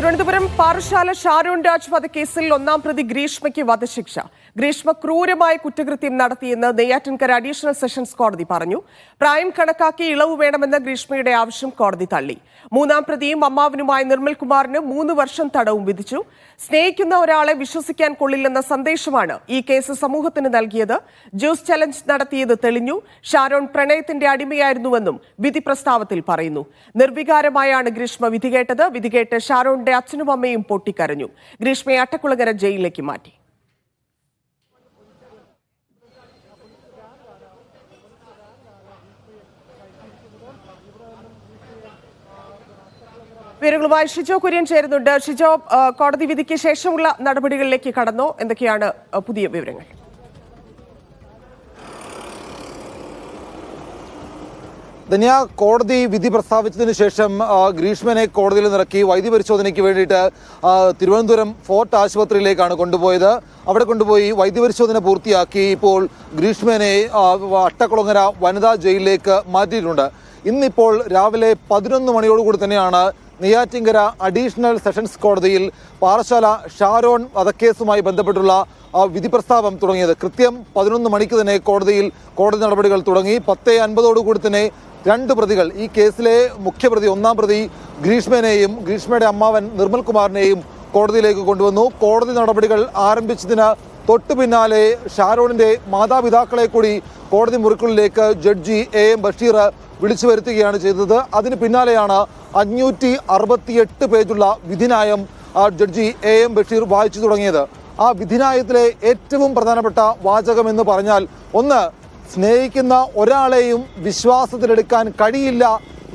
തിരുവനന്തപുരം പാറശാല ഷാരൂൺ രാജ് വധക്കേസിൽ ഒന്നാം പ്രതി ഗ്രീഷ്മയ്ക്ക് വധശിക്ഷ. ഗ്രീഷ്മ ക്രൂരമായ കുറ്റകൃത്യം നടത്തിയെന്ന് നെയ്യാറ്റിൻകര അഡീഷണൽ സെഷൻസ് കോടതി പറഞ്ഞു. പ്രായം കണക്കാക്കി ഇളവ് വേണമെന്ന ഗ്രീഷ്മയുടെ ആവശ്യം കോടതി തള്ളി. മൂന്നാം പ്രതിയും അമ്മാവനുമായ നിർമ്മൽ കുമാറിന് മൂന്ന് വർഷം തടവും വിധിച്ചു. സ്നേഹിക്കുന്ന ഒരാളെ വിശ്വസിക്കാൻ കൊള്ളില്ലെന്ന സന്ദേശമാണ് ഈ കേസ് സമൂഹത്തിന് നൽകിയത്. ജ്യൂസ് ചലഞ്ച് നടത്തിയത് തെളിഞ്ഞു. ഷാരോൺ പ്രണയത്തിന്റെ അടിമയായിരുന്നുവെന്നും വിധി പ്രസ്താവത്തിൽ പറയുന്നു. നിർവികാരമായാണ് ഗ്രീഷ്മ വിധി കേട്ടത്. വിധി ഷാരോണിന്റെ അച്ഛനും അമ്മയും പൊട്ടിക്കരഞ്ഞു. ഗ്രീഷ്മയെ അട്ടക്കുളങ്ങര ജയിലിലേക്ക് മാറ്റി. വിവരങ്ങളുമായി ഷിജോ കുര്യൻ ചേരുന്നുണ്ട്. ഷിജോ കോടതി വിധിക്ക് ശേഷമുള്ള നടപടികളിലേക്ക് കടന്നോ? എന്തൊക്കെയാണ് പുതിയ വിവരങ്ങൾ? ധന്യ കോടതി വിധി പ്രസ്താവിച്ചതിന് ശേഷം ഗ്രീഷ്മനെ കോടതിയിൽ നിറക്കി വൈദ്യ പരിശോധനയ്ക്ക് വേണ്ടിയിട്ട് തിരുവനന്തപുരം ഫോർട്ട് ആശുപത്രിയിലേക്കാണ് കൊണ്ടുപോയത്. അവിടെ കൊണ്ടുപോയി വൈദ്യപരിശോധന പൂർത്തിയാക്കി. ഇപ്പോൾ ഗ്രീഷ്മനെ അട്ടക്കുളങ്ങര വനിതാ ജയിലിലേക്ക് മാറ്റിയിട്ടുണ്ട്. ഇന്നിപ്പോൾ രാവിലെ പതിനൊന്ന് മണിയോടുകൂടി തന്നെയാണ് നെയ്യാറ്റിങ്കര അഡീഷണൽ സെഷൻസ് കോടതിയിൽ പാറശാല ഷാരോൺ വധക്കേസുമായി ബന്ധപ്പെട്ടുള്ള വിധി പ്രസ്താവം തുടങ്ങിയത്. കൃത്യം പതിനൊന്ന് മണിക്ക് തന്നെ കോടതിയിൽ കോടതി നടപടികൾ തുടങ്ങി. പത്തേ അൻപതോടുകൂടി തന്നെ രണ്ട് പ്രതികൾ. ഈ കേസിലെ മുഖ്യപ്രതി ഒന്നാം പ്രതി ഗ്രീഷ്മനെയും ഗ്രീഷ്മയുടെ അമ്മാവൻ നിർമ്മൽ കുമാറിനെയും കോടതിയിലേക്ക് കൊണ്ടുവന്നു. കോടതി നടപടികൾ ആരംഭിച്ചതിന് തൊട്ടു പിന്നാലെ ഷാരോണിന്റെ മാതാപിതാക്കളെ കൂടി കോടതി മുറിക്കുള്ളിലേക്ക് ജഡ്ജി എ എം ബഷീർ വിളിച്ചു വരുത്തുകയാണ് ചെയ്തത്. അതിന് പിന്നാലെയാണ് അഞ്ഞൂറ്റി അറുപത്തിയെട്ട് പേജുള്ള വിധിനായം ജഡ്ജി എ എം ബഷീർ വായിച്ചു തുടങ്ങിയത്. ആ വിധിനായത്തിലെ ഏറ്റവും പ്രധാനപ്പെട്ട വാചകം എന്ന് പറഞ്ഞാൽ ഒന്ന് സ്നേഹിക്കുന്ന ഒരാളെയും വിശ്വാസത്തിലെടുക്കാൻ കഴിയില്ല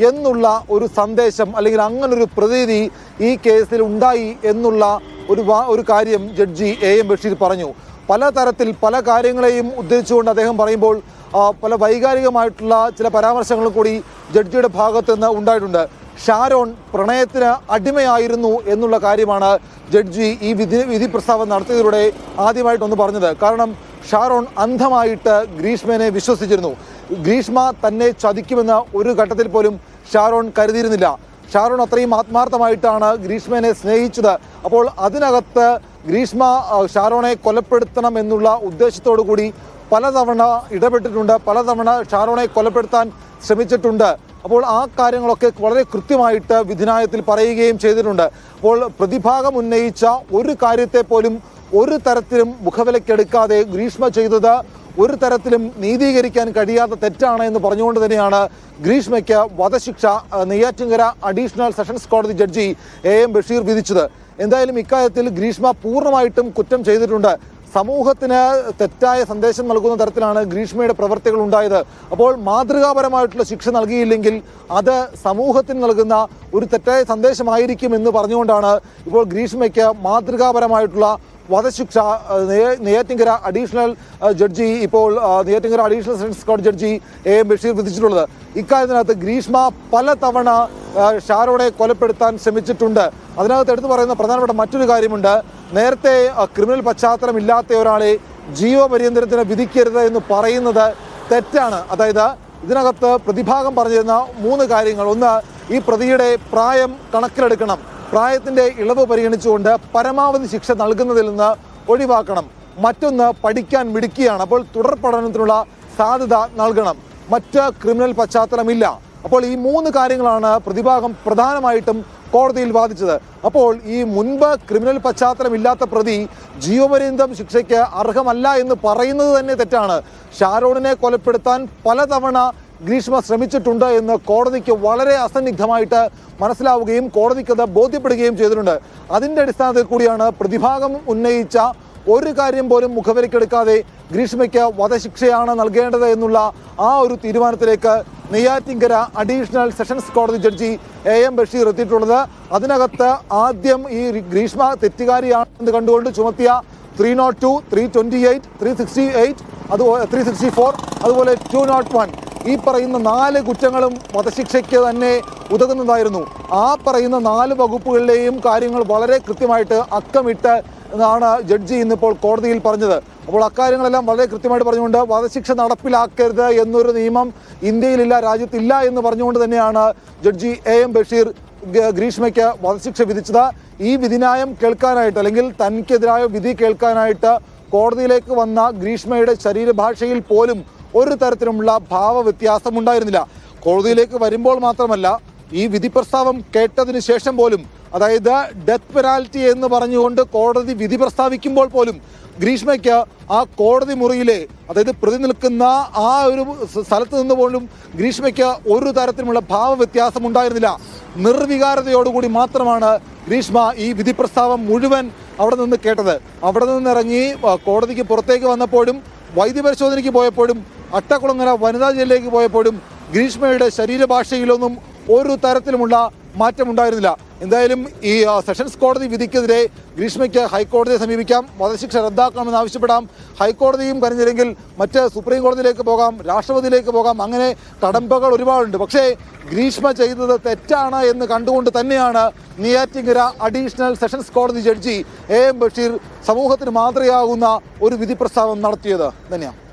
എന്നുള്ള ഒരു സന്ദേശം അല്ലെങ്കിൽ അങ്ങനൊരു പ്രതീതി ഈ കേസിൽ ഉണ്ടായി എന്നുള്ള ഒരു ഒരു കാര്യം ജഡ്ജി എ എം ബഷീർ പറഞ്ഞു. പല തരത്തിൽ പല കാര്യങ്ങളെയും ഉദ്ധരിച്ചുകൊണ്ട് അദ്ദേഹം പറയുമ്പോൾ പല വൈകാരികമായിട്ടുള്ള ചില പരാമർശങ്ങളും കൂടി ജഡ്ജിയുടെ ഭാഗത്ത് നിന്ന് ഉണ്ടായിട്ടുണ്ട്. ഷാരോൺ പ്രണയത്തിന് അടിമയായിരുന്നു എന്നുള്ള കാര്യമാണ് ജഡ്ജി ഈ വിധി വിധി പ്രസ്താവം നടത്തിയതിലൂടെ ആദ്യമായിട്ടൊന്ന് പറഞ്ഞത്. കാരണം ഷാരോൺ അന്ധമായിട്ട് ഗ്രീഷ്മനെ വിശ്വസിച്ചിരുന്നു. ഗ്രീഷ്മ തന്നെ ചതിക്കുമെന്ന ഒരു ഘട്ടത്തിൽ പോലും ഷാരോൺ കരുതിയിരുന്നില്ല. ഷാരോൺ അത്രയും ആത്മാർത്ഥമായിട്ടാണ് ഗ്രീഷ്മനെ സ്നേഹിച്ചത്. അപ്പോൾ അതിനകത്ത് ഗ്രീഷ്മ ഷാറോണെ കൊലപ്പെടുത്തണം എന്നുള്ള ഉദ്ദേശത്തോടു കൂടി പലതവണ ഇടപെട്ടിട്ടുണ്ട്. പലതവണ ഷാരോണെ കൊലപ്പെടുത്താൻ ശ്രമിച്ചിട്ടുണ്ട്. അപ്പോൾ ആ കാര്യങ്ങളൊക്കെ വളരെ കൃത്യമായിട്ട് വിധിനായത്തിൽ പറയുകയും ചെയ്തിട്ടുണ്ട്. അപ്പോൾ പ്രതിഭാഗം ഉന്നയിച്ച ഒരു കാര്യത്തെ പോലും ഒരു തരത്തിലും മുഖവിലക്കെടുക്കാതെ ഗ്രീഷ്മ ചെയ്തത് ഒരു തരത്തിലും നീതീകരിക്കാൻ കഴിയാത്ത തെറ്റാണ് എന്ന് പറഞ്ഞുകൊണ്ട് തന്നെയാണ് ഗ്രീഷ്മയ്ക്ക് വധശിക്ഷ നെയ്യാറ്റിങ്കര അഡീഷണൽ സെഷൻസ് കോടതി ജഡ്ജി എ എം ബഷീർ വിധിച്ചത്. എന്തായാലും ഇക്കാര്യത്തിൽ ഗ്രീഷ്മ പൂർണമായിട്ടും കുറ്റം ചെയ്തിട്ടുണ്ട്. സമൂഹത്തിന് തെറ്റായ സന്ദേശം നൽകുന്ന തരത്തിലാണ് ഗ്രീഷ്മയുടെ പ്രവർത്തികൾ ഉണ്ടായത്. അപ്പോൾ മാതൃകാപരമായിട്ടുള്ള ശിക്ഷ നൽകിയില്ലെങ്കിൽ അത് സമൂഹത്തിന് നൽകുന്ന ഒരു തെറ്റായ സന്ദേശമായിരിക്കും എന്ന് പറഞ്ഞുകൊണ്ടാണ് ഇപ്പോൾ ഗ്രീഷ്മയ്ക്ക് മാതൃകാപരമായിട്ടുള്ള വധശിക്ഷ നെയ്യാറ്റിങ്കര അഡീഷണൽ ജഡ്ജി ഇപ്പോൾ നെയ്യാറ്റിങ്കര അഡീഷണൽ സെഷൻസ് കോടതി ജഡ്ജി എ. എം. ബഷീർ വിധിച്ചിട്ടുള്ളത്. ഇക്കാര്യത്തിനകത്ത് ഗ്രീഷ്മ പല തവണ ഷാരോടെ കൊലപ്പെടുത്താൻ ശ്രമിച്ചിട്ടുണ്ട്. അതിനകത്ത് എടുത്തു പറയുന്ന പ്രധാനപ്പെട്ട മറ്റൊരു കാര്യമുണ്ട്. നേരത്തെ ക്രിമിനൽ പശ്ചാത്തലം ഇല്ലാത്ത ഒരാളെ ജീവപര്യന്തരത്തിന് വിധിക്കരുത് എന്ന് പറയുന്നത് തെറ്റാണ്. അതായത് ഇതിനകത്ത് പ്രതിഭാഗം പറഞ്ഞിരുന്ന മൂന്ന് കാര്യങ്ങൾ. ഒന്ന് ഈ പ്രതിയുടെ പ്രായം കണക്കിലെടുക്കണം. പ്രായത്തിന്റെ ഇളവ് പരിഗണിച്ചുകൊണ്ട് പരമാവധി ശിക്ഷ നൽകുന്നതിൽ നിന്ന് ഒഴിവാക്കണം. മറ്റൊന്ന് പഠിക്കാൻ മിടുക്കിയാണ്. അപ്പോൾ തുടർ പഠനത്തിനുള്ള സാധ്യത നൽകണം. മറ്റ് ക്രിമിനൽ പശ്ചാത്തലമില്ല. അപ്പോൾ ഈ മൂന്ന് കാര്യങ്ങളാണ് പ്രതിഭാഗം പ്രധാനമായിട്ടും കോടതിയിൽ വാദിച്ചത്. അപ്പോൾ ഈ മുൻപ് ക്രിമിനൽ പശ്ചാത്തലമില്ലാത്ത പ്രതി ജീവപര്യന്തം ശിക്ഷയ്ക്ക് അർഹമല്ല എന്ന് പറയുന്നത് തന്നെ തെറ്റാണ്. ഷാരോണിനെ കൊലപ്പെടുത്താൻ പലതവണ ഗ്രീഷ്മ ശ്രമിച്ചിട്ടുണ്ട് എന്ന് കോടതിക്ക് വളരെ അസന്നിഗ്ധമായിട്ട് മനസ്സിലാവുകയും കോടതിക്ക് അത് ബോധ്യപ്പെടുകയും ചെയ്തിട്ടുണ്ട്. അതിന്റെ അടിസ്ഥാനത്തിൽ കൂടിയാണ് പ്രതിഭാഗം ഉന്നയിച്ച ഒരു കാര്യം പോലും മുഖവിലക്കെടുക്കാതെ ഗ്രീഷ്മയ്ക്ക് വധശിക്ഷയാണ് നൽകേണ്ടത് എന്നുള്ള ആ ഒരു തീരുമാനത്തിലേക്ക് നെയ്യാറ്റിങ്കര അഡീഷണൽ സെഷൻസ് കോടതി ജഡ്ജി എ എം ബഷീർ എത്തിയിട്ടുള്ളത്. അതിനകത്ത് ആദ്യം ഈ ഗ്രീഷ്മ തെറ്റുകാരിയാണെന്ന് കണ്ടുകൊണ്ട് ചുമത്തിയ three nought two three twenty eight three sixty eight അതുപോലെ ത്രീ സിക്സ്റ്റി ഫോർ അതുപോലെ ടു നോട്ട് വൺ ഈ പറയുന്ന നാല് കുറ്റങ്ങളും വധശിക്ഷയ്ക്ക് തന്നെ ഉതകുന്നതായിരുന്നു. ആ പറയുന്ന നാല് വകുപ്പുകളിലെയും കാര്യങ്ങൾ വളരെ കൃത്യമായിട്ട് അക്കമിട്ട് എന്നാണ് ജഡ്ജി ഇന്നിപ്പോൾ കോടതിയിൽ പറഞ്ഞത്. അപ്പോൾ അക്കാര്യങ്ങളെല്ലാം വളരെ കൃത്യമായിട്ട് പറഞ്ഞുകൊണ്ട് വധശിക്ഷ നടപ്പിലാക്കരുത് എന്നൊരു നിയമം ഇന്ത്യയിലില്ല രാജ്യത്തില്ല എന്ന് പറഞ്ഞുകൊണ്ട് തന്നെയാണ് ജഡ്ജി എ എം ബഷീർ ഗ്രീഷ്മയ്ക്ക് വധശിക്ഷ വിധിച്ചത്. ഈ വിധിന്യായം കേൾക്കാനായിട്ട് അല്ലെങ്കിൽ തനിക്കെതിരായ വിധി കേൾക്കാനായിട്ട് കോടതിയിലേക്ക് വന്ന ഗ്രീഷ്മയുടെ ശരീരഭാഷയിൽ പോലും ഒരു തരത്തിലുമുള്ള ഭാവ വ്യത്യാസം ഉണ്ടായിരുന്നില്ല കോടതിയിലേക്ക് വരുമ്പോൾ മാത്രമല്ല ഈ വിധി പ്രസ്താവം കേട്ടതിന് ശേഷം പോലും അതായത് ഡെത്ത് പെനാൽറ്റി എന്ന് പറഞ്ഞുകൊണ്ട് കോടതി വിധി പ്രസ്താവിക്കുമ്പോൾ പോലും ഗ്രീഷ്മയ്ക്ക് ആ കോടതി മുറിയിലെ അതായത് പ്രതി നിൽക്കുന്ന ആ ഒരു സ്ഥലത്ത് നിന്ന് പോലും ഗ്രീഷ്മയ്ക്ക് ഒരു തരത്തിലുമുള്ള ഭാവ വ്യത്യാസം ഉണ്ടായിരുന്നില്ല നിർവികാരതയോടുകൂടി മാത്രമാണ് ഗ്രീഷ്മ ഈ വിധി പ്രസ്താവം മുഴുവൻ അവിടെ നിന്ന് കേട്ടത്. അവിടെ നിന്ന് ഇറങ്ങി കോടതിക്ക് പുറത്തേക്ക് വന്നപ്പോഴും വൈദ്യപരിശോധനയ്ക്ക് പോയപ്പോഴും അട്ടക്കുളങ്ങര വനിതാ ജയിലിലേക്ക് പോയപ്പോഴും ഗ്രീഷ്മയുടെ ശരീരഭാഷയിലൊന്നും ഒരു തരത്തിലുമുള്ള മാറ്റമുണ്ടായിരുന്നില്ല. എന്തായാലും ഈ സെഷൻസ് കോടതി വിധിക്കെതിരെ ഗ്രീഷ്മയ്ക്ക് ഹൈക്കോടതിയെ സമീപിക്കാം. വധശിക്ഷ റദ്ദാക്കണമെന്ന് ആവശ്യപ്പെടാം. ഹൈക്കോടതിയും കരഞ്ഞില്ലെങ്കിൽ മറ്റ് സുപ്രീം കോടതിയിലേക്ക് പോകാം രാഷ്ട്രപതിയിലേക്ക് പോകാം. അങ്ങനെ കടമ്പകൾ ഒരുപാടുണ്ട്. പക്ഷേ ഗ്രീഷ്മ ചെയ്തത് തെറ്റാണ് എന്ന് കണ്ടുകൊണ്ട് തന്നെയാണ് നെയ്യാറ്റിങ്കര അഡീഷണൽ സെഷൻസ് കോടതി ജഡ്ജി എ എം ബഷീർ സമൂഹത്തിന് മാതൃകയാകുന്ന ഒരു വിധി പ്രസ്താവം നടത്തിയത്. തന്നെയാണ്